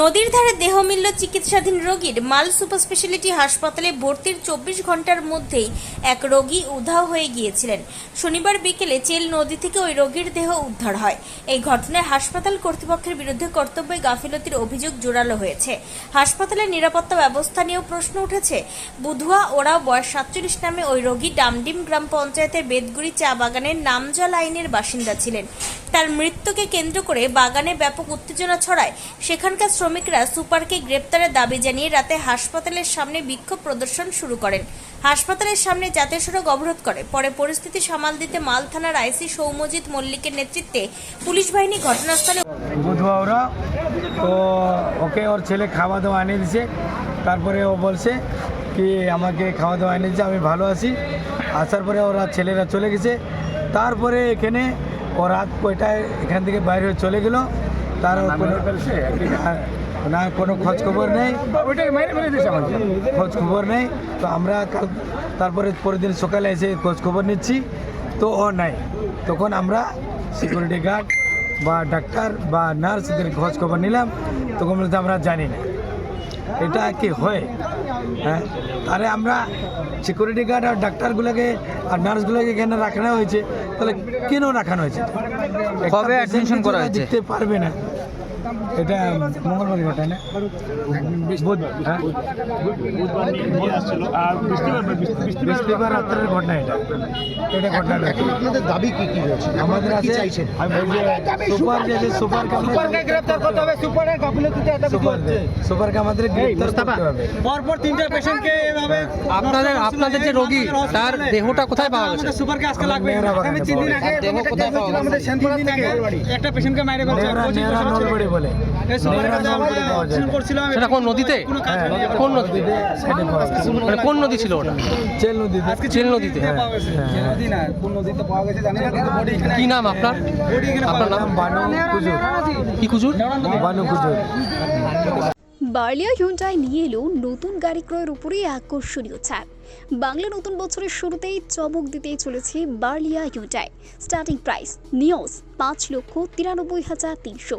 নদীর ধারে দেহ মিলল চিকিৎসাধীন রোগীর মাল সুপার স্পেশালিটি হাসপাতালে ভর্তির চব্বিশ ঘণ্টার মধ্যেই এক রোগী উধাও হয়ে গিয়েছিলেন। শনিবার বিকেলে চেল নদী থেকে ওই রোগীর দেহ উদ্ধার হয়। এই ঘটনায় হাসপাতাল কর্তৃপক্ষের বিরুদ্ধে কর্তব্যে গাফিলতির অভিযোগ জোরালো হয়েছে। হাসপাতালের নিরাপত্তা ব্যবস্থা নিয়েও প্রশ্ন উঠেছে। বুধুয়া ওরা বয়স সাতচল্লিশ নামে ওই রোগী ডামডিম গ্রাম পঞ্চায়েতের বেদগুড়ি চা বাগানের নামজা লাইনের বাসিন্দা ছিলেন। তার মৃত্যুকে কেন্দ্র করে বাগানে ব্যাপক উত্তেজনা ছড়ায়। সেখানকার শ্রমিকরা সুপারকে গ্রেপ্তারের দাবি জানিয়ে রাতে হাসপাতালের সামনে বিক্ষোভ প্রদর্শন শুরু করেন। হাসপাতালের সামনে জাতীয় সড়ক অবরোধ করে। পরে পরিস্থিতি সামাল দিতে মাল থানার আইসি সৌমজিৎ মল্লিকের নেতৃত্বে পুলিশ বাহিনী ঘটনাস্থলে বুধবা ওরা তো ওকে ওর ছেলে খাওয়া দাওয়া এনে দিছে। তারপরে ও বলছে কি আমাকে খাওয়া দাওয়া এনে দিচ্ছে আমি ভালো আছি। আসার পরে ওরা ছেলেরা চলে গেছে। তারপরে এখানে ও রাত কয়টায় এখান থেকে বাইরে চলে গেল তার না কোনো খোঁজ খবর নেই। খোঁজ খবর নেই। তো আমরা কাল তারপরে পরের দিন সকালে এসে খোঁজ খবর নিচ্ছি। তো ও নাই। তখন আমরা সিকিউরিটি গার্ড বা ডাক্তার বা নার্সদের খোঁজ খবর নিলাম। তখন বলতে আমরা জানি না। এটা কি হয় হ্যাঁ? তাহলে আমরা সিকিউরিটি গার্ড আর ডাক্তারগুলোকে আর নার্সগুলোকে কেন রাখানো হয়েছে? তাহলে কেন রাখানো হয়েছে? কবে অ্যাডমিশন করা হয়েছে? দেখতে পারবে না। এটা মঙ্গলবার ঘটনা না? হ্যাঁ? বৃহস্পতিবার রাত্রের ঘটনা এটা। এটা ঘটনা আপনাদের দাবি কি কি রয়েছে? আমাদের আছে চাইছেন? সুপার যে আছে সুপারকে গ্রেফতার করতে হবে সুপারের গাফিলতিতে এটা সুপার সুপারকে আমাদের গ্রেফতার করতে হবে। পরপর তিনটা পেশেন্টকে এভাবে আপনাদের আপনাদের যে রোগী তার দেহটা কোথায় পাওয়া গেছে? আমাদের সুপারকে আজকে লাগবে। বাগানে তিন দিন আগে দেহ কোথায় পাওয়া গেছে? আমাদের তিন দিন আগে একটা পেশেন্টকে মাইরে ফেলছে বলে। সেটা কোন নদীতে? কোনো হ্যাঁ, নদীতে। মানে কোন নদী ছিল ওটা? চেল নদীতে। চেল নদীতে। হ্যাঁ। হ্যাঁ, হ্যাঁ। নদী না কোন নদীতে পাওয়া গেছে জানি না কিন্তু বডি এখানে কি নাম আপনার? আপনার নাম বানু কুজুর। কি কুজুর? বানু কুজুর। বার্লিয়া হিউন্ডাই নিয়ে এলো নতুন গাড়ি ক্রয়ের উপরে আকর্ষণীয় ছাড় বাংলা নতুন বছরের শুরুতেই চমক দিতেই চলেছে বার্লিয়া হিউন্ডাই স্টার্টিং প্রাইস নিওস পাঁচ লক্ষ তিরানব্বই হাজার তিনশো।